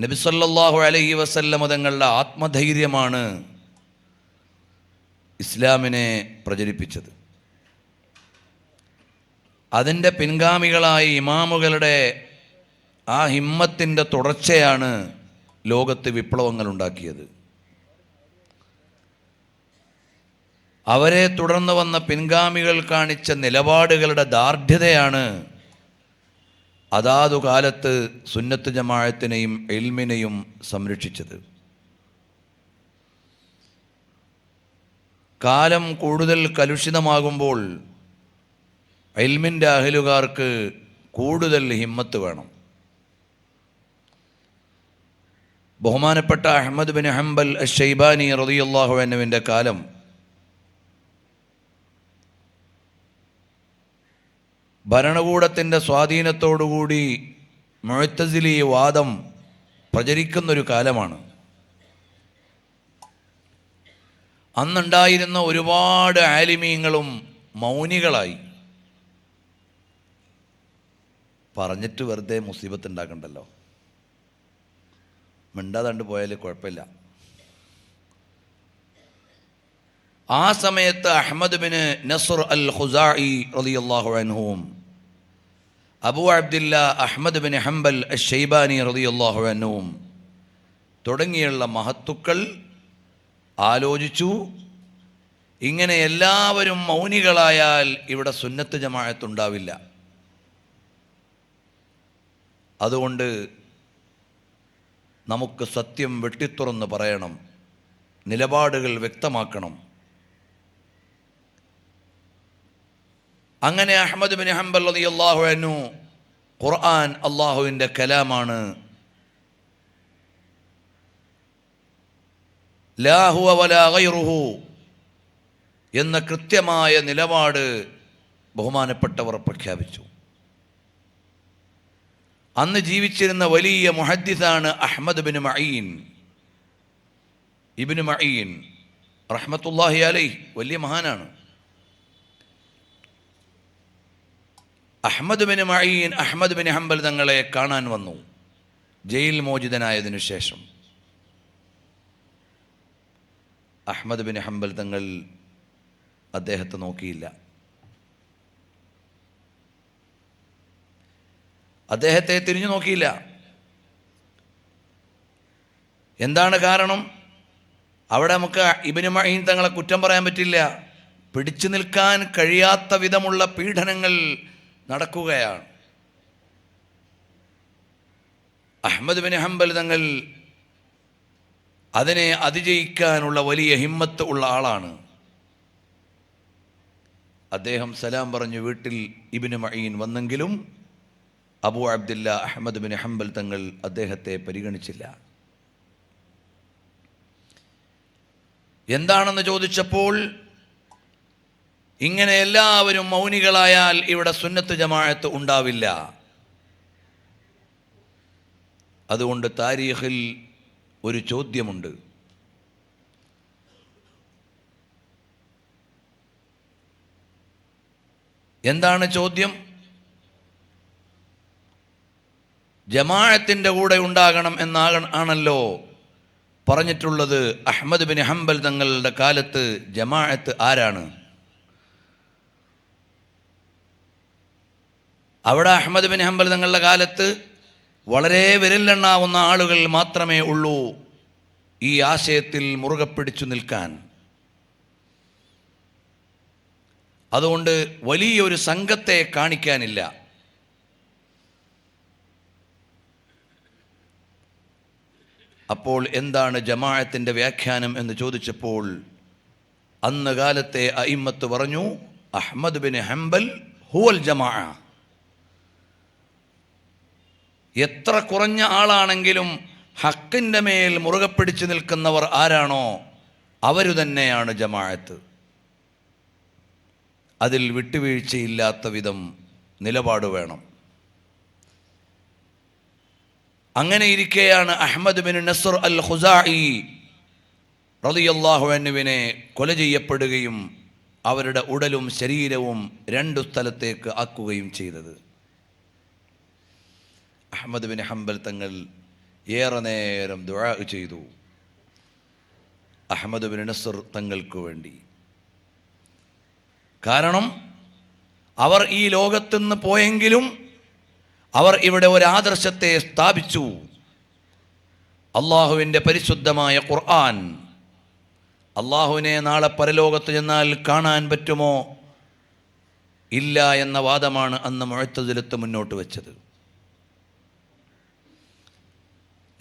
നബിസല്ലാഹു അലൈഹി വസല്ലമ തങ്ങളുടെ ആത്മധൈര്യമാണ് ഇസ്ലാമിനെ പ്രചരിപ്പിച്ചത്. അതിന്റെ പിൻഗാമികളായ ഇമാമുകളുടെ ആ ഹിമ്മത്തിന്റെ തുടർച്ചയാണ് ലോകത്ത് വിപ്ലവങ്ങൾ ഉണ്ടാക്കിയത്. അവരെ തുടർന്ന് വന്ന പിൻഗാമികൾ കാണിച്ച നിലപാടുകളുടെ ദാർഢ്യതയാണ് അതാതു കാലത്ത് സുന്നത്ത് ജമാഴത്തിനെയും എൽമിനെയും സംരക്ഷിച്ചത്. കാലം കൂടുതൽ കലുഷിതമാകുമ്പോൾ എൽമിന്റെ അഹലുകാർക്ക് കൂടുതൽ ഹിമ്മത്ത് വേണം. ബഹുമാനപ്പെട്ട അഹമ്മദ് ബിൻ ഹംബൽ ഷെയ്ബാനി റതിയല്ലാഹു എന്നുവിന്റെ കാലം ഭരണകൂടത്തിന്റെ സ്വാധീനത്തോടുകൂടി മുഴത്തസിലി വാദം പ്രചരിക്കുന്നൊരു കാലമാണ്. അന്നുണ്ടായിരുന്ന ഒരുപാട് ആലിമീങ്ങളും മൗനികളായി. പറഞ്ഞിട്ട് വെറുതെ മുസീബത്ത് ഉണ്ടാക്കണ്ടല്ലോ മിണ്ടാതാണ്ട് പോയാൽ കുഴപ്പമില്ല. ആ സമയത്ത് Ahmad bin Nasr Al Khuzai റളിയല്ലാഹു അൻഹുവും Abu Abdillah Ahmad bin Hanbal Shaybani റളിയല്ലാഹു അനവും തുടങ്ങിയുള്ള മഹത്തുക്കൾ ആലോചിച്ചു. ഇങ്ങനെ എല്ലാവരും മൗനികളായാൽ ഇവിടെ സുന്നത്ത് ജമാഅത്തുണ്ടാവില്ല അതുകൊണ്ട് നമുക്ക് സത്യം വെട്ടിത്തുറന്ന് പറയണം നിലപാടുകൾ വ്യക്തമാക്കണം. അങ്ങനെ അഹമ്മദ് ബിൻ ഹംബൽ അള്ളാഹു അനു ഖുർആൻ അള്ളാഹുവിന്റെ കലാമാണ്. ലാ ഹുവ വലാ ഗൈറുഹു എന്ന കൃത്യമായ നിലപാട് ബഹുമാനപ്പെട്ടവർ പ്രഖ്യാപിച്ചു. അന്ന് ജീവിച്ചിരുന്ന വലിയ മുഹദ്ദിസാണ് അഹമ്മദ് ബിൻ മഈൻ. ഇബിന് മഈൻ റഹ്മത്തുല്ലാഹി അലൈ വലിയ മഹാനാണ്. Ahmad bin Ma'in Ahmad bin Hanbal തങ്ങളെ കാണാൻ വന്നു. ജയിൽ മോചിതനായതിനു ശേഷം. അഹമ്മദ് ബിൻ ഹംബൽ തങ്ങൾ അദ്ദേഹത്തെ നോക്കിയില്ല. അദ്ദേഹത്തെ തിരിഞ്ഞു നോക്കിയില്ല. എന്താണ് കാരണം? അവിടെ നമുക്ക് ഇബിന് മഹീൻ തങ്ങളെ കുറ്റം പറയാൻ പറ്റില്ല. പിടിച്ചു നിൽക്കാൻ കഴിയാത്ത വിധമുള്ള പീഡനങ്ങൾ നടക്കുകയാണ്. അഹമ്മദ് ബിൻ ഹംബൽ തങ്ങൾ അതിനെ അതിജയിക്കാനുള്ള വലിയ ഹിമ്മത്ത് ഉള്ള ആളാണ്. അദ്ദേഹം സലാം പറഞ്ഞു വീട്ടിൽ ഇബിന് മഈൻ വന്നെങ്കിലും Abu Abdillah Ahmad bin Hanbal തങ്ങൾ അദ്ദേഹത്തെ പരിഗണിച്ചില്ല. എന്താണെന്ന് ചോദിച്ചപ്പോൾ ഇങ്ങനെ എല്ലാവരും മൗനികളായാൽ ഇവിടെ സുന്നത്ത് ജമാഅത്ത് ഉണ്ടാവില്ല. അതുകൊണ്ട് താരീഖിൽ ഒരു ചോദ്യമുണ്ട്. എന്താണ് ചോദ്യം? ജമാഅത്തിന്റെ കൂടെ ഉണ്ടാകണം എന്നാക ആണല്ലോ പറഞ്ഞിട്ടുള്ളത് അഹമ്മദ് ബിൻ ഹംബൽ തങ്ങളുടെ കാലത്ത് ജമാഅത്ത് ആരാണ്? അവിടെ അഹമ്മദ് ബിൻ ഹംബൽ തങ്ങളുടെ കാലത്ത് വളരെ വിരലെണ്ണാവുന്ന ആളുകൾ മാത്രമേ ഉള്ളൂ ഈ ആശയത്തിൽ മുറുകെ പിടിച്ചു നിൽക്കാൻ. അതുകൊണ്ട് വലിയൊരു സംഘത്തെ കാണിക്കാനില്ല. അപ്പോൾ എന്താണ് ജമാഅത്തിന്റെ വ്യാഖ്യാനം എന്ന് ചോദിച്ചപ്പോൾ അന്ന് കാലത്തെ അയിമ്മത്ത് പറഞ്ഞു അഹമ്മദ് ബിൻ ഹംബൽ ഹുവൽ ജമാ എത്ര കുറഞ്ഞ ആളാണെങ്കിലും ഹക്കിന്റെ മേൽ മുറുകെ പിടിച്ചു നിൽക്കുന്നവർ ആരാണോ അവരു തന്നെയാണ് ജമാഅത്ത്. അതിൽ വിട്ടുവീഴ്ചയില്ലാത്ത വിധം നിലപാട് വേണം. അങ്ങനെ ഇരിക്കെയാണ് Ahmad bin Nasr Al Khuzai റളിയല്ലാഹു അൻഹുവിനെ കൊല ചെയ്യപ്പെടുകയും അവരുടെ ഉടലും ശരീരവും രണ്ടു സ്ഥലത്തേക്ക് ആക്കുകയും ചെയ്തത്. അഹമ്മദ് ബിൻ ഹംബൽ തങ്ങൾ ഏറെ നേരം ദുആ ചെയ്തു. അഹമ്മദ് ബിൻ നസർ തങ്ങൾക്ക് വേണ്ടി. കാരണം അവർ ഈ ലോകത്തു നിന്ന് പോയെങ്കിലും അവർ ഇവിടെ ഒരു ആദർശത്തെ സ്ഥാപിച്ചു. അള്ളാഹുവിന്റെ പരിശുദ്ധമായ ഖുർആൻ അള്ളാഹുവിനെ നാളെ പരലോകത്ത് ചെന്നാൽ കാണാൻ പറ്റുമോ? ഇല്ല എന്ന വാദമാണ് അന്ന് മുഴത്തതിലത്ത് മുന്നോട്ട് വെച്ചത്.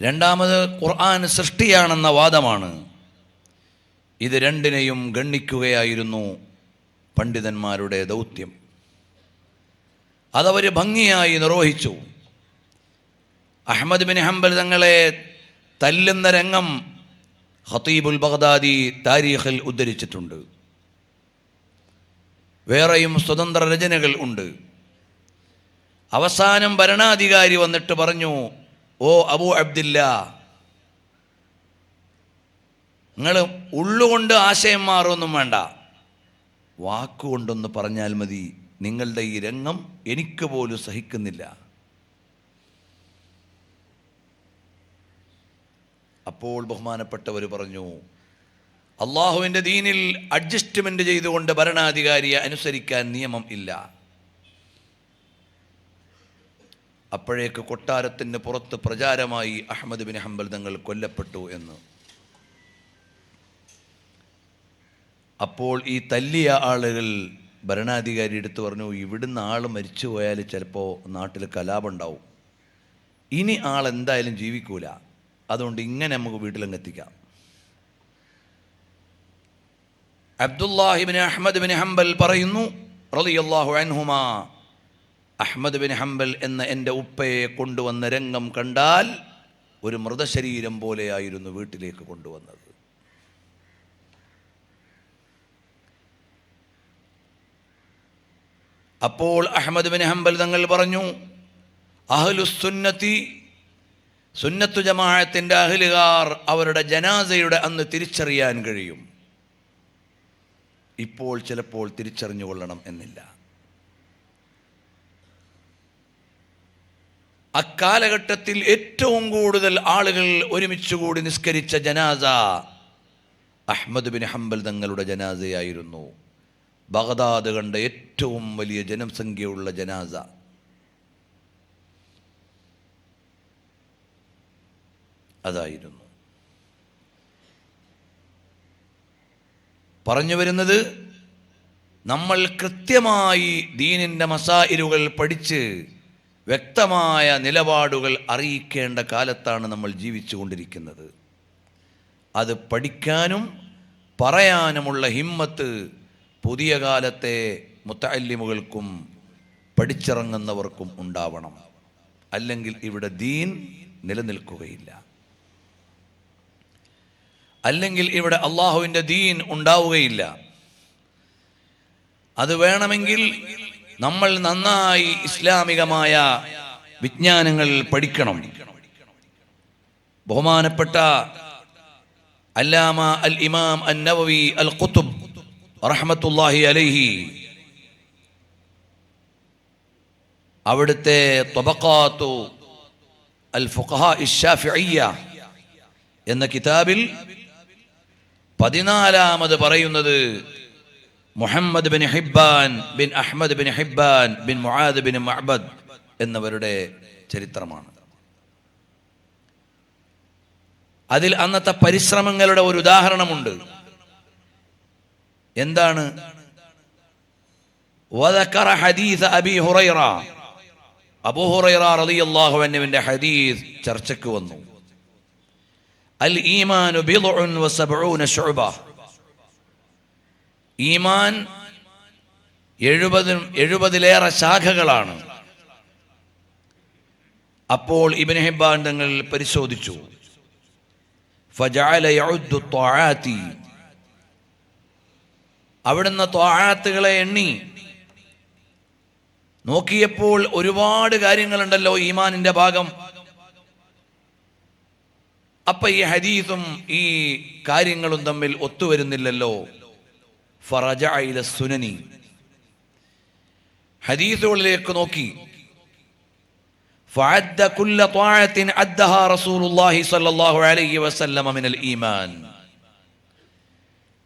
രണ്ടാമത് ഖുർആൻ സൃഷ്ടിയാണെന്ന വാദമാണ്. ഇത് രണ്ടിനെയും ഗണ്ണിക്കുകയായിരുന്നു പണ്ഡിതന്മാരുടെ ദൗത്യം. അതവർ ഭംഗിയായി നിർവഹിച്ചു. അഹമ്മദ് ബിൻ ഹംബൽ തങ്ങളെ തല്ലുന്ന രംഗം ഹത്തീബുൽ ബഗ്ദാദി താരീഖിൽ ഉദ്ധരിച്ചിട്ടുണ്ട്. വേറെയും സ്വതന്ത്ര രചനകൾ ഉണ്ട്. അവസാനം ഭരണാധികാരി വന്നിട്ട് പറഞ്ഞു ഓ അബു അബ്ദില്ല. നിങ്ങൾ ഉള്ളുകൊണ്ട് ആശയം മാറുമൊന്നും വേണ്ട. വാക്കുകൊണ്ടൊന്ന് പറഞ്ഞാൽ മതി നിങ്ങളുടെ ഈ രംഗം എനിക്ക് പോലും സഹിക്കുന്നില്ല. അപ്പോൾ ബഹുമാനപ്പെട്ടവർ പറഞ്ഞു അള്ളാഹുവിന്റെ ദീനിൽ അഡ്ജസ്റ്റ്മെന്റ് ചെയ്തുകൊണ്ട് ഭരണാധികാരിയെ അനുസരിക്കാൻ നിയമം ഇല്ല. അപ്പോഴേക്ക് കൊട്ടാരത്തിന് പുറത്ത് പ്രചാരമായി അഹമ്മദ് ബിൻ ഹംബൽ തങ്ങൾ കൊല്ലപ്പെട്ടു എന്ന്. അപ്പോൾ ഈ തല്ലിയ ആളുകൾ ഭരണാധികാരി എടുത്തു പറഞ്ഞു ഇവിടുന്ന് ആൾ മരിച്ചു പോയാൽ ചിലപ്പോൾ നാട്ടിൽ കലാപമുണ്ടാവും ഇനി ആൾ എന്തായാലും ജീവിക്കൂല. അതുകൊണ്ട് ഇങ്ങനെ നമുക്ക് വീട്ടിലങ്ങ് എത്തിക്കാം അബ്ദുല്ലാഹിബിൻ അഹമ്മദ് ബിൻ ഹംബൽ പറയുന്നു റളിയല്ലാഹു അൻഹുമാ അഹമ്മദ് ബിൻ ഹംബൽ എന്ന എന്റെ ഉപ്പയെ കൊണ്ടുവന്ന രംഗം കണ്ടാൽ ഒരു മൃതശരീരം പോലെയായിരുന്നു വീട്ടിലേക്ക് കൊണ്ടുവന്നത്. അപ്പോൾ അഹമ്മദ് ബിൻ ഹംബൽ തങ്ങൾ പറഞ്ഞു അഹ്ലുസുന്നത്തി സുന്നത്തു ജമാഅത്തിന്റെ അഹ്ലുകാർ അവരുടെ ജനാസയുടെ അന്ന് തിരിച്ചറിയാൻ കഴിയും. ഇപ്പോൾ ചിലപ്പോൾ തിരിച്ചറിഞ്ഞു കൊള്ളണം എന്നില്ല. അക്കാലഘട്ടത്തിൽ ഏറ്റവും കൂടുതൽ ആളുകൾ ഒരുമിച്ച് കൂടി നിസ്കരിച്ച ജനാസ അഹമ്മദ് ബിൻ ഹംബൽ തങ്ങളുടെ ജനാസയായിരുന്നു. ബഗദാദ് കണ്ട ഏറ്റവും വലിയ ജനസംഖ്യയുള്ള ജനാസ. അതായിരുന്നു. പറഞ്ഞു വരുന്നത് നമ്മൾ കൃത്യമായി ദീനിന്റെ മസായിലുകൾ പഠിച്ച് വ്യക്തമായ നിലപാടുകൾ അറിയിക്കേണ്ട കാലത്താണ് നമ്മൾ ജീവിച്ചു കൊണ്ടിരിക്കുന്നത് അത് പഠിക്കാനും പറയാനുമുള്ള ഹിമ്മത്ത് പുതിയ കാലത്തെ മുത്തല്ലിമുകൾക്കും പഠിച്ചിറങ്ങുന്നവർക്കും ഉണ്ടാവണം. അല്ലെങ്കിൽ ഇവിടെ ദീൻ നിലനിൽക്കുകയില്ല. അല്ലെങ്കിൽ ഇവിടെ അള്ളാഹുവിന്റെ ദീൻ ഉണ്ടാവുകയില്ല. അത് വേണമെങ്കിൽ നമ്മൾ നന്നായി ഇസ്ലാമികമായ വിജ്ഞാനങ്ങൾ പഠിക്കണം. ബഹുമാനപ്പെട്ട അല്ലാമ അൽ ഇമാം അൻ നവവി അൽ ഖുത്തുബ് റഹ്മത്തുല്ലാഹി അലൈഹി. അവിടുത്തെ തൊബക്കാത്തു അൽ ഫുഖഹ ഇഷാഫിയ്യ എന്ന കിതാബിൽ പതിനാലാമത് പറയുന്നത് Muhammad bin Hibban bin Ahmad bin Hibban bin Muadh bin Mabad എന്നവരുടെ ചരിത്രമാണ്. അതിൽ അന്നത്തെ പരിശ്രമങ്ങളുടെ ഒരു ഉദാഹരണമുണ്ട്. എന്താണ്? ഹദീസ് അബി ഹുറൈറ. അബു ഹുറൈറ റളിയല്ലാഹു അൻഹുവിന്റെ ഹദീസ് ചർച്ചയ്ക്ക് വന്നു. അൽ ഈമാനു ബിദ്ഉൻ വസബ്ഊന ശുഅബ. ഈമാൻ എഴുപത് എഴുപതിലേറെ ശാഖകളാണ്. അപ്പോൾ ഹിബ്ബാൻ തങ്ങൾ പരിശോധിച്ചു. അവിടുന്ന് ത്വാഴാത്തുകളെ എണ്ണി. നോക്കിയപ്പോൾ ഒരുപാട് കാര്യങ്ങളുണ്ടല്ലോ ഈമാനിന്റെ ഭാഗം. അപ്പൊ ഈ ഹദീസും ഈ കാര്യങ്ങളും തമ്മിൽ ഒത്തുവരുന്നില്ലല്ലോ. ഫറജഅ സുനനി ഹദീസുകളിലേക്ക് നോക്കി فعد كل طاعة عدها رسول الله صلى الله عليه وسلم من الإيمان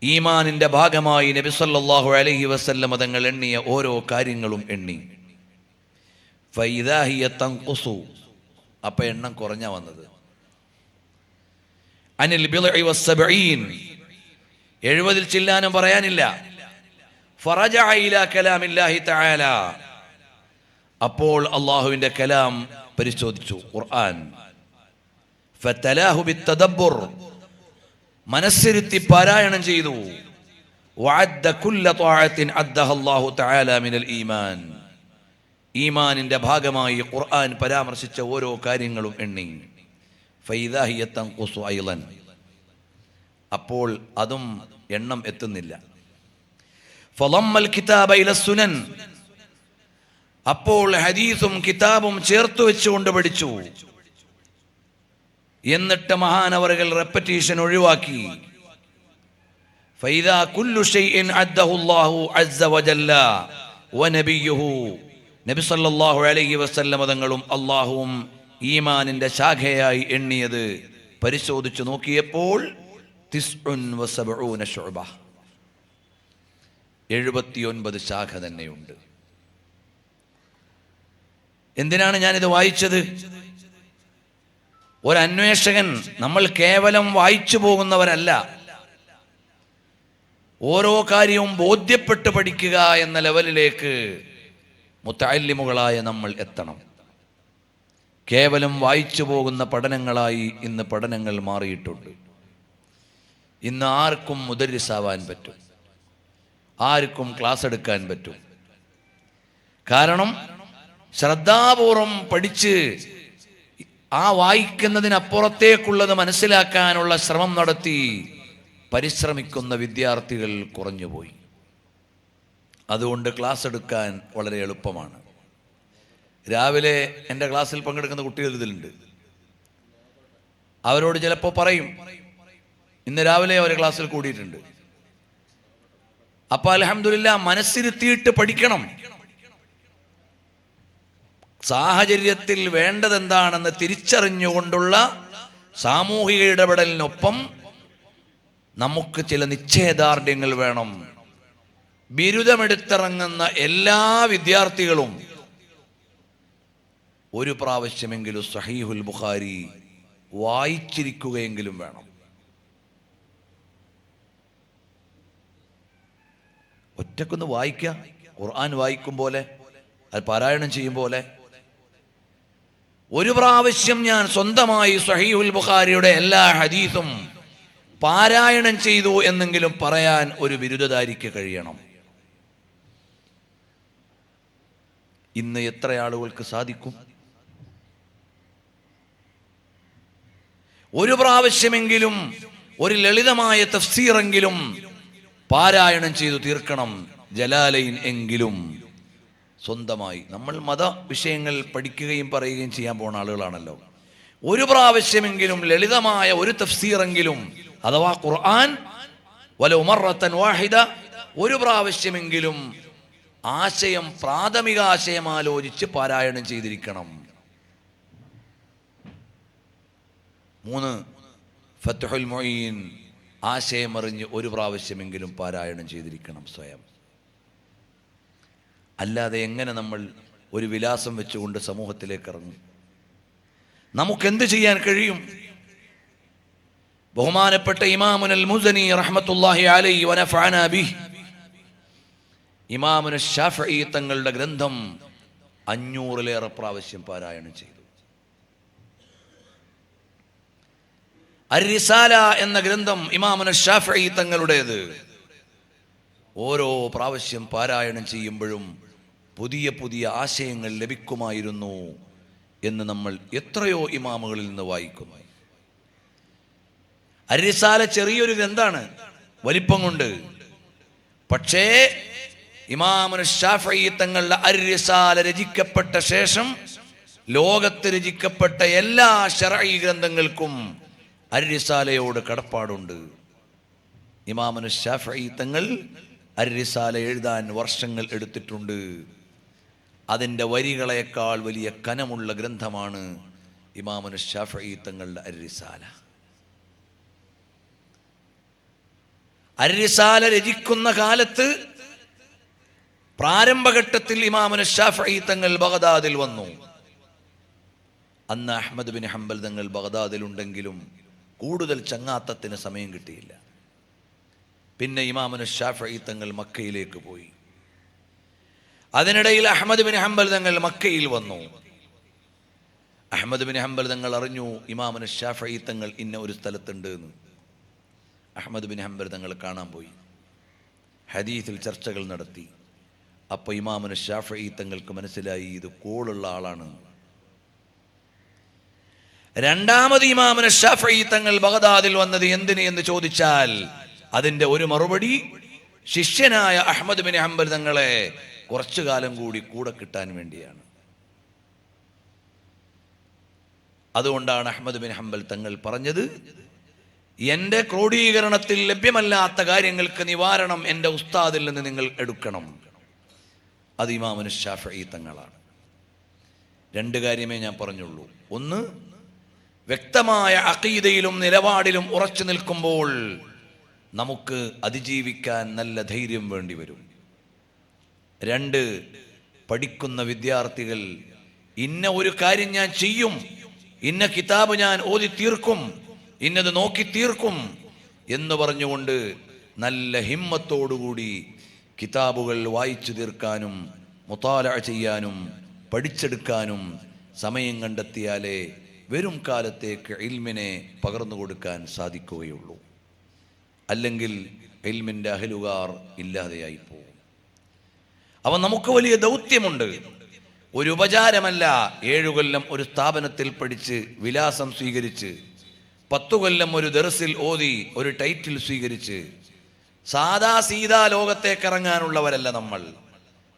ഈമാനിന്റെ ഭാഗമായി നബി സല്ലല്ലാഹു അലൈഹി വസല്ലം തങ്ങൾ എണ്ണിയ ഓരോ കാര്യങ്ങളും എണ്ണി ഫൈദാഹിയ തൻഖുസു അപ്പൊ എണ്ണം കുറഞ്ഞ വന്നത് അനിൽ ബിളഇ വസ്സബഈൻ എഴുപതിൽ ചില്ലാനും പറയാനില്ല. ഫറജ കലാമില്ലാഹി തആല. അപ്പോൾ അള്ളാഹുവിന്റെ കലാം പരിശോധിച്ചു ഖുർആൻ. ഫതലാഹു മനസ്സിരുത്തി പാരായണം ചെയ്തു. കുല്ല അദ്ദഹ അല്ലാഹു തആല മിനൽ ഈമാൻ. ഈമാനിന്റെ ഭാഗമായി ഖുർആൻ പരാമർശിച്ച ഓരോ കാര്യങ്ങളും എണ്ണി. ഫൈദാ ഹിയ തൻഖുസു അയ്ളൻ അപ്പോൾ അതും എണ്ണം എത്തുന്നില്ല. ഫലമ്മൽ കിതാബ ഇല സുനൻ. അപ്പോൾ ഹദീസും കിതാബും ചേർത്ത് വെച്ചുകൊണ്ട് പഠിച്ചു. എന്നിട്ട് മഹാനവറുകൾ റെപ്പറ്റീഷൻ ഒഴിവാക്കി. ഫൈദാ കുല്ലു ഷൈഇൻ അദ്ദഹുല്ലാഹു അസ്സ വജല്ല വനബിയുഹു നബി സല്ലല്ലാഹു അലൈഹി വസല്ലമ തങ്ങളും അല്ലാഹുവും ഈമാനിന്റെ ശാഖയായി എണ്ണിയത് പരിശോധിച്ചു നോക്കിയപ്പോൾ തിസ്ഉൻ ശുഅബ എഴുപത്തിയൊൻപത് ശാഖ തന്നെയുണ്ട്. എന്തിനാണ് ഞാനിത് വായിച്ചത്? ഒരു അന്വേഷകൻ നമ്മൾ കേവലം വായിച്ചു പോകുന്നവരല്ല. ഓരോ കാര്യവും ബോധ്യപ്പെട്ട് പഠിക്കുക എന്ന ലെവലിലേക്ക് മുത്താലിമുകളായ നമ്മൾ എത്തണം. കേവലം വായിച്ചു പോകുന്ന പഠനങ്ങളായി ഇന്ന് പഠനങ്ങൾ മാറിയിട്ടുണ്ട്. ഇന്ന് ആർക്കും മുദരിസാവാൻ പറ്റും. ആർക്കും ക്ലാസ് എടുക്കാൻ പറ്റും. കാരണം ശ്രദ്ധാപൂർവം പഠിച്ച് ആ വായിക്കുന്നതിനപ്പുറത്തേക്കുള്ളത് മനസ്സിലാക്കാനുള്ള ശ്രമം നടത്തി പരിശ്രമിക്കുന്ന വിദ്യാർത്ഥികൾ കുറഞ്ഞുപോയി. അതുകൊണ്ട് ക്ലാസ് എടുക്കാൻ വളരെ എളുപ്പമാണ്. രാവിലെ എന്റെ ക്ലാസ്സിൽ പങ്കെടുക്കുന്ന കുട്ടികൾ ഇതിലുണ്ട്. അവരോട് ചിലപ്പോൾ പറയും ഇന്ന് രാവിലെ ഒരു ക്ലാസ്സിൽ കൂടിയിട്ടുണ്ട്. അപ്പൊ അലഹമില്ല മനസ്സിരുത്തിയിട്ട് പഠിക്കണം. സാഹചര്യത്തിൽ വേണ്ടതെന്താണെന്ന് തിരിച്ചറിഞ്ഞുകൊണ്ടുള്ള സാമൂഹിക ഇടപെടലിനൊപ്പം നമുക്ക് ചില നിശ്ചയദാർഢ്യങ്ങൾ വേണം. ബിരുദമെടുത്തിറങ്ങുന്ന എല്ലാ വിദ്യാർത്ഥികളും ഒരു പ്രാവശ്യമെങ്കിലും സഹീഹുൽ ബുഖാരി വായിച്ചിരിക്കുകയെങ്കിലും വേണം. ഒറ്റക്കൊന്ന് വായിക്കുക ഖുർആൻ വായിക്കും പോലെ അത് പാരായണം ചെയ്യും പോലെ. ഒരു പ്രാവശ്യം ഞാൻ സ്വന്തമായി സഹീഹുൽ ബുഖാരിയുടെ എല്ലാ ഹദീസും പാരായണം ചെയ്തു എന്നെങ്കിലും പറയാൻ ഒരു ബിരുദധാരിക്ക് കഴിയണം. ഇന്ന് എത്ര ആളുകൾക്ക് സാധിക്കും? ഒരു പ്രാവശ്യമെങ്കിലും ഒരു ലളിതമായ തഫ്സീറെങ്കിലും പാരായണം ചെയ്തു തീർക്കണം. ജലാലയിൻ എങ്കിലും സ്വന്തമായി. നമ്മൾ മത വിഷയങ്ങൾ പഠിക്കുകയും പറയുകയും ചെയ്യാൻ പോണ ആളുകളാണല്ലോ. ഒരു പ്രാവശ്യമെങ്കിലും ലളിതമായ ഒരു തഫ്സീറെങ്കിലും അഥവാ ഖുർആൻ വല ഉമറത്തൻ വാഹിദ ഒരു പ്രാവശ്യമെങ്കിലും ആശയം പ്രാഥമിക ആശയം ആലോചിച്ച് പാരായണം ചെയ്തിരിക്കണം. മൂന്ന് ഫത്തുഹുൽ മൊയ്യീൻ ആശയമറിഞ്ഞ് ഒരു പ്രാവശ്യമെങ്കിലും പാരായണം ചെയ്തിരിക്കണം സ്വയം. അല്ലാതെ എങ്ങനെ നമ്മൾ ഒരു വിലാസം വെച്ചുകൊണ്ട് സമൂഹത്തിലേക്ക് ഇറങ്ങും നമുക്കെന്ത് ചെയ്യാൻ കഴിയും? ബഹുമാനപ്പെട്ട ഇമാമുനൽ മുസനി റഹ്മത്തുല്ലാഹി അലൈ വനഫഅന ബിഹി. ഇമാമുന ഷാഫി തങ്ങളുടെ ഗ്രന്ഥം അഞ്ഞൂറിലേറെ പ്രാവശ്യം പാരായണം ചെയ്തു. അരിസാല എന്ന ഗ്രന്ഥം ഇമാമന ഷാഫി തങ്ങളുടേത്. ഓരോ പ്രാവശ്യം പാരായണം ചെയ്യുമ്പോഴും പുതിയ പുതിയ ആശയങ്ങൾ ലഭിക്കുമായിരുന്നു എന്ന് നമ്മൾ എത്രയോ ഇമാമുകളിൽ നിന്ന് വായിക്കുന്നു. അരിസാല ചെറിയൊരു ഗ്രന്ഥാണ് വലിപ്പം കൊണ്ട്. പക്ഷേ ഇമാമുന ഷാഫി തങ്ങളുടെ അരിസാല രചിക്കപ്പെട്ട ശേഷം ലോകത്ത് രചിക്കപ്പെട്ട എല്ലാ ഷറഈ ഗ്രന്ഥങ്ങൾക്കും അരിസാലയോട് കടപ്പാടുണ്ട്. ഇമാമന് ഷാഫി തങ്ങൾ അരിസാല എഴുതാൻ വർഷങ്ങൾ എടുത്തിട്ടുണ്ട്. അതിന്റെ വരികളേക്കാൾ വലിയ കനമുള്ള ഗ്രന്ഥമാണ് ഇമാമന് ഷാഫി തങ്ങളുടെ അരിസാല അരിസാല രചിക്കുന്ന കാലത്ത് പ്രാരംഭഘട്ടത്തിൽ ഇമാമന് ഷാഫി തങ്ങൾ ബഗദാദിൽ വന്നു. അന്ന് അഹമ്മദ് ബിൻ ഹംബൽ തങ്ങൾ ബഗദാദിലുണ്ടെങ്കിലും കൂടുതൽ ചങ്ങാത്തത്തിന് സമയം കിട്ടിയില്ല. പിന്നെ ഇമാമുന ഷാഫി തങ്ങൾ മക്കയിലേക്ക് പോയി. അതിനിടയിൽ അഹമ്മദ് ബിൻ ഹംബൽ തങ്ങൾ മക്കയിൽ വന്നു. അഹമ്മദ് ബിൻ ഹംബൽ തങ്ങൾ അറിഞ്ഞു ഇമാമുന ഷാഫി തങ്ങൾ ഇന്ന ഒരു സ്ഥലത്തുണ്ട് എന്ന് അഹമ്മദ് ബിൻ ഹംബൽ തങ്ങൾ കാണാൻ പോയി. ഹദീസിൽ ചർച്ചകൾ നടത്തി. അപ്പോൾ ഇമാമുന ഷാഫി തങ്ങൾക്ക് മനസ്സിലായി ഇത് കോളുള്ള ആളാണ്. രണ്ടാമത് ഇമാമന ഷാഫി തങ്ങൾ ബഗദാദിൽ വന്നത് എന്തിന് എന്ന് ചോദിച്ചാൽ അതിന്റെ ഒരു മറുപടി ശിഷ്യനായ അഹമ്മദ് ബിൻ ഹംബൽ തങ്ങളെ കുറച്ചു കാലം കൂടി കൂടെ കിട്ടാൻ വേണ്ടിയാണ്. അതുകൊണ്ടാണ് അഹമ്മദ് ബിൻ ഹംബൽ തങ്ങൾ പറഞ്ഞത് എന്റെ ക്രോഡീകരണത്തിൽ ലഭ്യമല്ലാത്ത കാര്യങ്ങൾക്ക് നിവാരണം എന്റെ ഉസ്താദിൽ നിന്ന് നിങ്ങൾ എടുക്കണം. അത് ഇമാമുന് ഷാഫി തങ്ങളാണ്. രണ്ട് കാര്യമേ ഞാൻ പറഞ്ഞുള്ളൂ. ഒന്ന് വ്യക്തമായ അക്കീതയിലും നിലപാടിലും ഉറച്ചു നിൽക്കുമ്പോൾ നമുക്ക് അതിജീവിക്കാൻ നല്ല ധൈര്യം വേണ്ടി വരും. രണ്ട് പഠിക്കുന്ന വിദ്യാർത്ഥികൾ ഇന്ന ഒരു കാര്യം ഞാൻ ചെയ്യും ഇന്ന കിതാബ് ഞാൻ ഓതി തീർക്കും ഇന്നത് നോക്കി തീർക്കും എന്ന് പറഞ്ഞുകൊണ്ട് നല്ല ഹിമ്മത്തോടുകൂടി കിതാബുകൾ വായിച്ചു തീർക്കാനും മുത്താല ചെയ്യാനും പഠിച്ചെടുക്കാനും സമയം കണ്ടെത്തിയാലേ വരും കാലത്തേക്ക് ഇൽമിനെ പകർന്നു കൊടുക്കാൻ സാധിക്കുകയുള്ളൂ. അല്ലെങ്കിൽ ഇൽമിന്റെ അഹലുകാർ ഇല്ലാതെയായി പോകും. അവ നമുക്ക് വലിയ ദൗത്യമുണ്ട്. ഒരു ഉപചാരമല്ല ഏഴു കൊല്ലം ഒരു സ്ഥാപനത്തിൽ പഠിച്ച് വിലാസം സ്വീകരിച്ച് പത്തു കൊല്ലം ഒരു ദർസിൽ ഓതി ഒരു ടൈറ്റിൽ സ്വീകരിച്ച് സാദാ സീതാ ലോകത്തേക്കിറങ്ങാനുള്ളവരല്ല നമ്മൾ.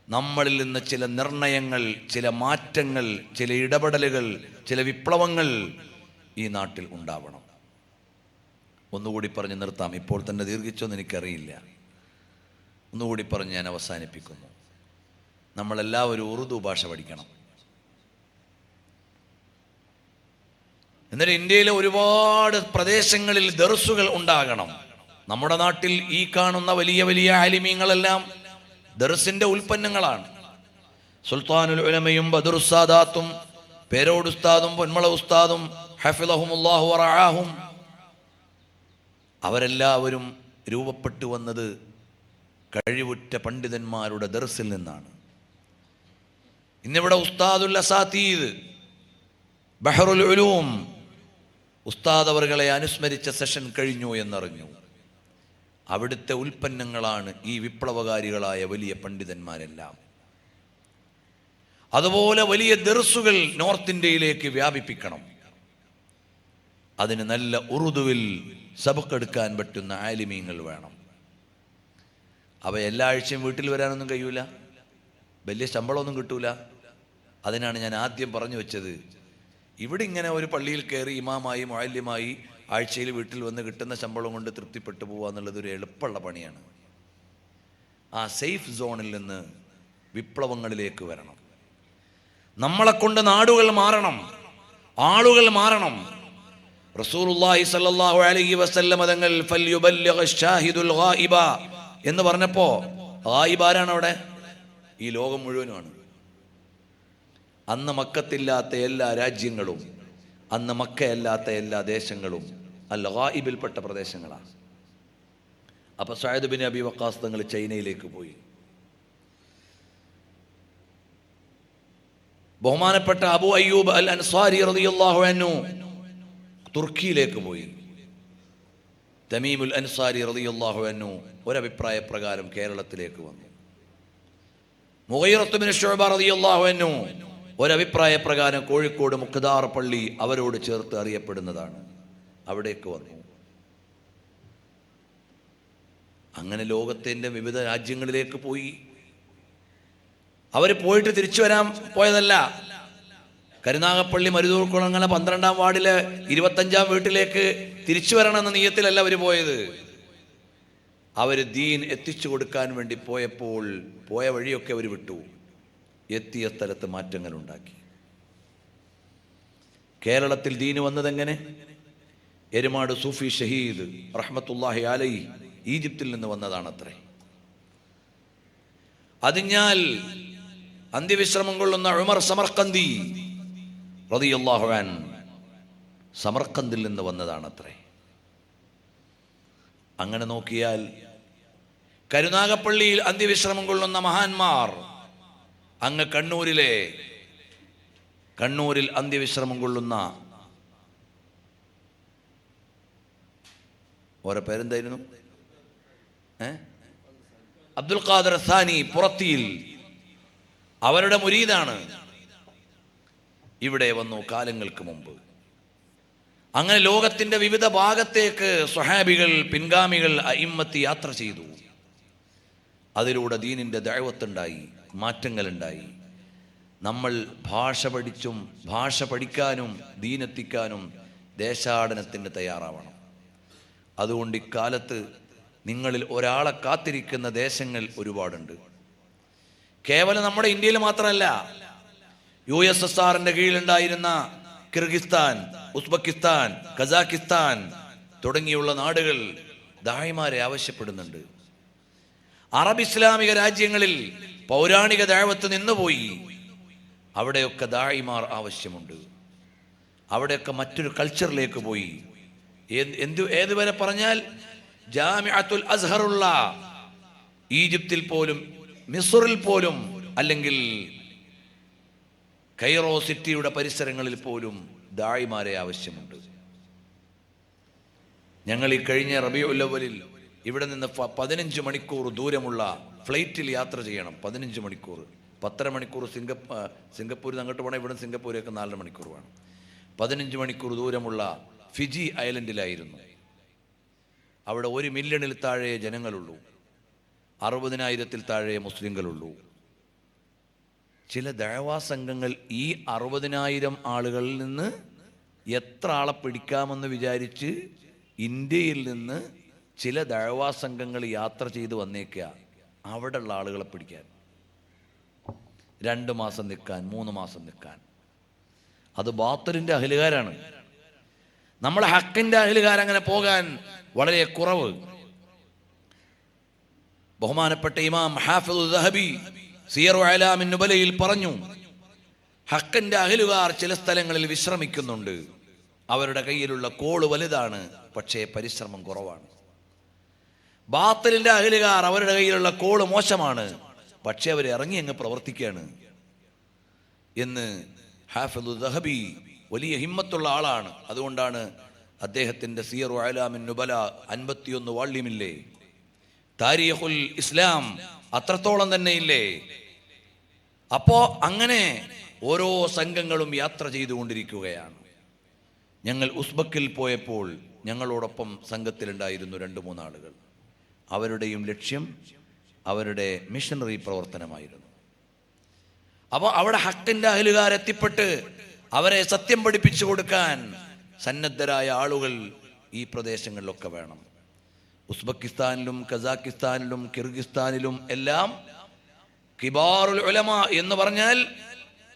നമ്മളിൽ നിന്ന് ചില നിർണയങ്ങൾ ചില മാറ്റങ്ങൾ ചില ഇടപെടലുകൾ ചില വിപ്ലവങ്ങൾ ഈ നാട്ടിൽ ഉണ്ടാവണം. ഒന്നുകൂടി പറഞ്ഞ് നിർത്താം. ഇപ്പോൾ തന്നെ ദീർഘിച്ചോന്ന് എനിക്കറിയില്ല. ഒന്നുകൂടി പറഞ്ഞ് ഞാൻ അവസാനിപ്പിക്കുന്നു. നമ്മളെല്ലാവരും ഉറുദു ഭാഷ പഠിക്കണം. എന്നിട്ട് ഇന്ത്യയിലെ ഒരുപാട് പ്രദേശങ്ങളിൽ ദർസുകൾ ഉണ്ടാകണം. നമ്മുടെ നാട്ടിൽ ഈ കാണുന്ന വലിയ വലിയ ആലിമീങ്ങളെല്ലാം ദർസിന്റെ ഉൽപ്പന്നങ്ങളാണ്. സുൽത്താനുൽ ഉലമയും ബദുറുസാദാത്തും പേരോട് ഉസ്താദും പൊന്മള ഉസ്താദും ഹഫിലഹുമുല്ലാഹു വറആഹും. അവരെല്ലാവരും രൂപപ്പെട്ടു വന്നത് കഴിവുറ്റ പണ്ഡിതന്മാരുടെ ദർസിൽ നിന്നാണ്. ഇന്നിവിടെ ഉസ്താദുൽ അസാത്തീദ് ബഹറുൽ ഉലൂം ഉസ്താദ് അവർകളെ അനുസ്മരിച്ച സെഷൻ കഴിഞ്ഞു എന്നറിഞ്ഞു. അവിടുത്തെ ഉൽപ്പന്നങ്ങളാണ് ഈ വിപ്ലവകാരികളായ വലിയ പണ്ഡിതന്മാരെല്ലാം. അതുപോലെ വലിയ ദർസുകൾ നോർത്ത് ഇന്ത്യയിലേക്ക് വ്യാപിപ്പിക്കണം. അതിന് നല്ല ഉറുദുവിൽ സബക്കെടുക്കാൻ പറ്റുന്ന ആലിമീങ്ങൾ വേണം. അവ എല്ലാ ആഴ്ചയും വീട്ടിൽ വരാനൊന്നും കഴിയൂല. വലിയ ശമ്പളമൊന്നും കിട്ടൂല. അതിനാണ് ഞാൻ ആദ്യം പറഞ്ഞു വെച്ചത്. ഇവിടെ ഇങ്ങനെ ഒരു പള്ളിയിൽ കയറി ഇമാമായി മൊയല്യമായി ആഴ്ചയിൽ വീട്ടിൽ വന്ന് കിട്ടുന്ന ശമ്പളം കൊണ്ട് തൃപ്തിപ്പെട്ടു പോകുക എന്നുള്ളത് ഒരു എളുപ്പമുള്ള പണിയാണ്. ആ സേഫ് സോണിൽ നിന്ന് വിപ്ലവങ്ങളിലേക്ക് വരണം. നമ്മളെ കൊണ്ട് നാടുകൾ മാറണം. ആളുകൾ മാറണം. റസൂലുള്ളാഹി സല്ലല്ലാഹു അലൈഹി വസല്ലം തങ്ങൾ ഗായിബ എന്ന് പറഞ്ഞപ്പോൾ ഗായിബ അവിടെ? ഈ ലോകം മുഴുവനുമാണ്. അന്ന് മക്കത്തില്ലാത്ത എല്ലാ രാജ്യങ്ങളും അന്ന് മക്കയല്ലാത്ത എല്ലാ ദേശങ്ങളും അല്ല ഗായിബിൽപ്പെട്ട പ്രദേശങ്ങളാണ്. അപ്പൊ സായദ് ബിൻ അബി വക്കാസ് തങ്ങൾ ചൈനയിലേക്ക് പോയി. ബഹുമാനപ്പെട്ട അബു അയ്യൂബ് അൽ അൻസാരി റളിയല്ലാഹു അൻഹു തുർക്കിയിലേക്ക് പോയി. തമീമുൽ അൻസാരി റളിയല്ലാഹു അൻഹു ഒരഭിപ്രായ പ്രകാരം കേരളത്തിലേക്ക് വന്നു. മുഗൈറത്തുബിൻ ഷുഅബ റളിയല്ലാഹു അൻഹു ഒരഭിപ്രായ പ്രകാരം കോഴിക്കോട് മുഖദാർ പള്ളി അവരോട് ചേർത്ത് അറിയപ്പെടുന്നതാണ്. അവിടേക്ക് വന്നു. അങ്ങനെ ലോകത്തിന്റെ വിവിധ രാജ്യങ്ങളിലേക്ക് പോയി. അവർ പോയിട്ട് തിരിച്ചു വരാൻ പോയതല്ല. കരുനാഗപ്പള്ളി മരുതൂർക്കുളങ്ങല പന്ത്രണ്ടാം വാർഡിലെ ഇരുപത്തഞ്ചാം വീട്ടിലേക്ക് തിരിച്ചു വരണമെന്ന നീയത്തിലല്ല അവർ പോയത്. അവർ ദീൻ എത്തിച്ചു കൊടുക്കാൻ വേണ്ടി പോയപ്പോൾ പോയ വഴിയൊക്കെ അവർ വിട്ടു. എത്തിയ സ്ഥലത്ത് മാറ്റങ്ങൾ ഉണ്ടാക്കി കേരളത്തിൽ ദീന് വന്നതെങ്ങനെ? എരുമാട് സൂഫി ഷഹീദ് റഹ്മത്തുല്ലാഹി അലൈ ഈജിപ്തിൽ നിന്ന് വന്നതാണത്രേ. അതിഞ്ഞാൽ അന്ത്യവിശ്രമം കൊള്ളുന്ന ഉമർ സമർക്കന്തി റതിയല്ലാഹുവാൻ സമർക്കന്തിൽ നിന്ന് വന്നതാണത്രേ. അങ്ങനെ നോക്കിയാൽ കരുനാഗപ്പള്ളിയിൽ അന്ത്യവിശ്രമം കൊള്ളുന്ന മഹാന്മാർ അങ്ങ് കണ്ണൂരിലെ കണ്ണൂരിൽ അന്ത്യവിശ്രമം കൊള്ളുന്ന ഓരോ പേരെന്തായിരുന്നു? ഏ? അബ്ദുൽ ഖാദർ സാനി പുറത്തിയിൽ അവരുടെ മുരീതാണ് ഇവിടെ വന്നു കാലങ്ങൾക്ക് മുമ്പ്. അങ്ങനെ ലോകത്തിന്റെ വിവിധ ഭാഗത്തേക്ക് സ്വഹാബികൾ പിൻഗാമികൾ അയിമ്മത്ത് യാത്ര ചെയ്തു. അതിലൂടെ ദീനിന്റെ ദൈവത്തുണ്ടായി മാറ്റങ്ങളുണ്ടായി. നമ്മൾ ഭാഷ പഠിച്ചും ഭാഷ പഠിക്കാനും ദീനെത്തിക്കാനും ദേശാടനത്തിന് തയ്യാറാവണം. അതുകൊണ്ട് ഇക്കാലത്ത് നിങ്ങളിൽ ഒരാളെ കാത്തിരിക്കുന്ന ദേശങ്ങൾ ഒരുപാടുണ്ട്. കേവലം നമ്മുടെ ഇന്ത്യയിൽ മാത്രമല്ല യു എസ് എസ് ആറിന്റെ കീഴിലുണ്ടായിരുന്ന കിർഗിസ്ഥാൻ ഉസ്ബെക്കിസ്ഥാൻ കസാക്കിസ്ഥാൻ തുടങ്ങിയുള്ള നാടുകൾ ദായിമാരെ ആവശ്യപ്പെടുന്നുണ്ട്. അറബ് ഇസ്ലാമിക രാജ്യങ്ങളിൽ പൗരാണിക ദാവത്ത് നിന്നുപോയി അവിടെയൊക്കെ ദായിമാർ ആവശ്യമുണ്ട്. അവിടെയൊക്കെ മറ്റൊരു കൾച്ചറിലേക്ക് പോയി. എന്ത് ഏതുവരെ പറഞ്ഞാൽ ജാമിഅത്തുൽ അസ്ഹറുള്ള ഈജിപ്തിൽ പോലും മിസറിൽ പോലും അല്ലെങ്കിൽ കൈറോ സിറ്റിയുടെ പരിസരങ്ങളിൽ പോലും ദായിമാരെ ആവശ്യമുണ്ട്. ഞങ്ങൾ ഈ കഴിഞ്ഞ റബിയുല്ലവലിൽ ഇവിടെ നിന്ന് പതിനഞ്ച് മണിക്കൂർ ദൂരമുള്ള ഫ്ലൈറ്റിൽ യാത്ര ചെയ്യണം. പതിനഞ്ച് മണിക്കൂർ. പത്തര മണിക്കൂർ സിംഗപ്പൂർ സിംഗപ്പൂരിൽ നിന്ന് അങ്ങോട്ട് പോകണം. ഇവിടെ സിംഗപ്പൂരേക്ക് നാലര മണിക്കൂർ വേണം. പതിനഞ്ച് മണിക്കൂർ ദൂരമുള്ള ഫിജി ഐലൻഡിലായിരുന്നു. അവിടെ ഒരു മില്യണിൽ താഴെ ജനങ്ങളുള്ളൂ. അറുപതിനായിരത്തിൽ താഴെ മുസ്ലിങ്ങളുള്ളൂ. ചില ദഴവാ സംഘങ്ങൾ ഈ അറുപതിനായിരം ആളുകളിൽ നിന്ന് എത്ര ആളെ പിടിക്കാമെന്ന് വിചാരിച്ച് ഇന്ത്യയിൽ നിന്ന് ചില ദഴവാ സംഘങ്ങൾ യാത്ര ചെയ്ത് വന്നേക്കുക അവിടെയുള്ള ആളുകളെ പിടിക്കാൻ. രണ്ട് മാസം നിൽക്കാൻ മൂന്ന് മാസം നിൽക്കാൻ. അത് ബാത്തലിന്റെ അഹലുകാരാണ്. നമ്മളെ ഹക്കിന്റെ അഹലുകാരങ്ങനെ പോകാൻ വളരെ കുറവ്. ബഹുമാനപ്പെട്ട ഇമാം ഹാഫിദ് ദഹബി സിയറു അലാമിൻ നുബലയിൽ പറഞ്ഞു ഹക്കന്റെ അഹിലുകാർ ചില സ്ഥലങ്ങളിൽ വിശ്രമിക്കുന്നുണ്ട്. അവരുടെ കയ്യിലുള്ള കോൾ വലുതാണ് പക്ഷേ പരിശ്രമം കുറവാണ്. ബാത്തലിന്റെ അഹിലുകാർ അവരുടെ കയ്യിലുള്ള കോൾ മോശമാണ് പക്ഷേ അവർ ഇറങ്ങി അങ്ങ് പ്രവർത്തിക്കുകയാണ്. എന്ന് ഹാഫിദ് ദഹബി വലിയ ഹിമ്മത്തുള്ള ആളാണ്. അതുകൊണ്ടാണ് അദ്ദേഹത്തിന്റെ സിയറു അലാമിൻ നുബല അൻപത്തിയൊന്ന് വാള്യമില്ലേ താരിഖുൽ ഇസ്ലാം അത്രത്തോളം തന്നെ ഇല്ലേ അപ്പോ അങ്ങനെ ഓരോ സംഘങ്ങളും യാത്ര ചെയ്തുകൊണ്ടിരിക്കുകയാണ്. ഞങ്ങൾ ഉസ്ബക്കിൽ പോയപ്പോൾ ഞങ്ങളോടൊപ്പം സംഘത്തിലുണ്ടായിരുന്നു രണ്ട് മൂന്നാളുകൾ. അവരുടെയും ലക്ഷ്യം അവരുടെ മിഷനറി പ്രവർത്തനമായിരുന്നു. അപ്പോൾ അവിടെ ഹക്കിന്റെ അഹലുകാരെത്തിപ്പെട്ട് അവരെ സത്യം പഠിപ്പിച്ചു കൊടുക്കാൻ സന്നദ്ധരായ ആളുകൾ ഈ പ്രദേശങ്ങളിലൊക്കെ വേണം. ഉസ്ബക്കിസ്ഥാനിലും കസാക്കിസ്ഥാനിലും കിർഗിസ്ഥാനിലും എല്ലാം കിബാറുൽ ഉലമ എന്ന് പറഞ്ഞാൽ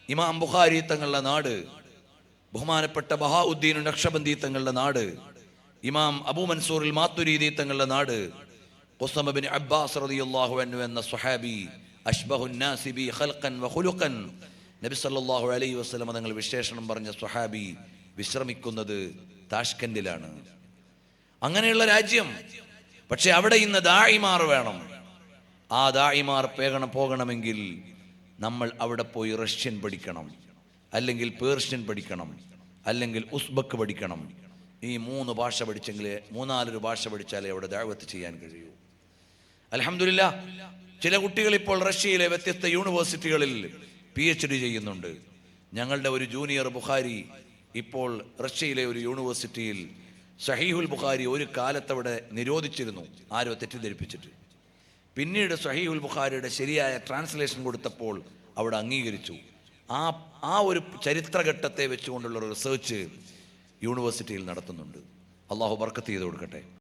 ഇമാം ബുഖാരി തങ്ങളുടെ നാട് ബഹുമാനപ്പെട്ട ബഹാഉദ്ദീൻ നക്ഷബന്ദി തങ്ങളുടെ നാട് ഇമാം അബൂ മൻസൂറിൽ മാത്തുരീദി തങ്ങളുടെ നാട് ഖുസമ ബിൻ അബ്ബാസ് റളിയല്ലാഹു അൻഹു എന്ന സ്വഹാബി അഷ്ബഹുൻ നാസിബി ഖൽഖൻ വ ഖുലുഖൻ നബി സല്ലല്ലാഹു അലൈഹി വസല്ലം തങ്ങൾ വിശേഷണം പറഞ്ഞ സുഹാബി വിശ്രമിക്കുന്നത് താഷ്കൻഡിലാണ്. അങ്ങനെയുള്ള രാജ്യം. പക്ഷെ അവിടെ ഇന്ന് ദായിമാർ വേണം. ആ ദായിമാർ പേകണം പോകണമെങ്കിൽ നമ്മൾ അവിടെ പോയി റഷ്യൻ പഠിക്കണം. അല്ലെങ്കിൽ പേർഷ്യൻ പഠിക്കണം. അല്ലെങ്കിൽ ഉസ്ബക്ക് പഠിക്കണം. ഈ മൂന്ന് ഭാഷ പഠിച്ചെങ്കിലേ മൂന്നാലൊരു ഭാഷ പഠിച്ചാലേ അവിടെ ദാവത്ത് ചെയ്യാൻ കഴിയൂ. അലഹമില്ല ചില കുട്ടികൾ ഇപ്പോൾ റഷ്യയിലെ വ്യത്യസ്ത യൂണിവേഴ്സിറ്റികളിൽ പി എച്ച് ഡി ചെയ്യുന്നുണ്ട്. ഞങ്ങളുടെ ഒരു ജൂനിയർ ബുഖാരി ഇപ്പോൾ റഷ്യയിലെ ഒരു യൂണിവേഴ്സിറ്റിയിൽ ഷഹീഹുൽ ബുഖാരി ഒരു കാലത്തവിടെ നിരോധിച്ചിരുന്നു. ആരോ തെറ്റിദ്ധരിപ്പിച്ചിട്ട്. പിന്നീട് ഷഹീഹുൽ ബുഖാരിയുടെ ശരിയായ ട്രാൻസ്ലേഷൻ കൊടുത്തപ്പോൾ അവിടെ അംഗീകരിച്ചു. ആ ആ ഒരു ചരിത്രഘട്ടത്തെ വെച്ചുകൊണ്ടുള്ള റിസേർച്ച് യൂണിവേഴ്സിറ്റിയിൽ നടത്തുന്നുണ്ട്. അള്ളാഹു ബർക്കത്ത് ചെയ്ത് കൊടുക്കട്ടെ.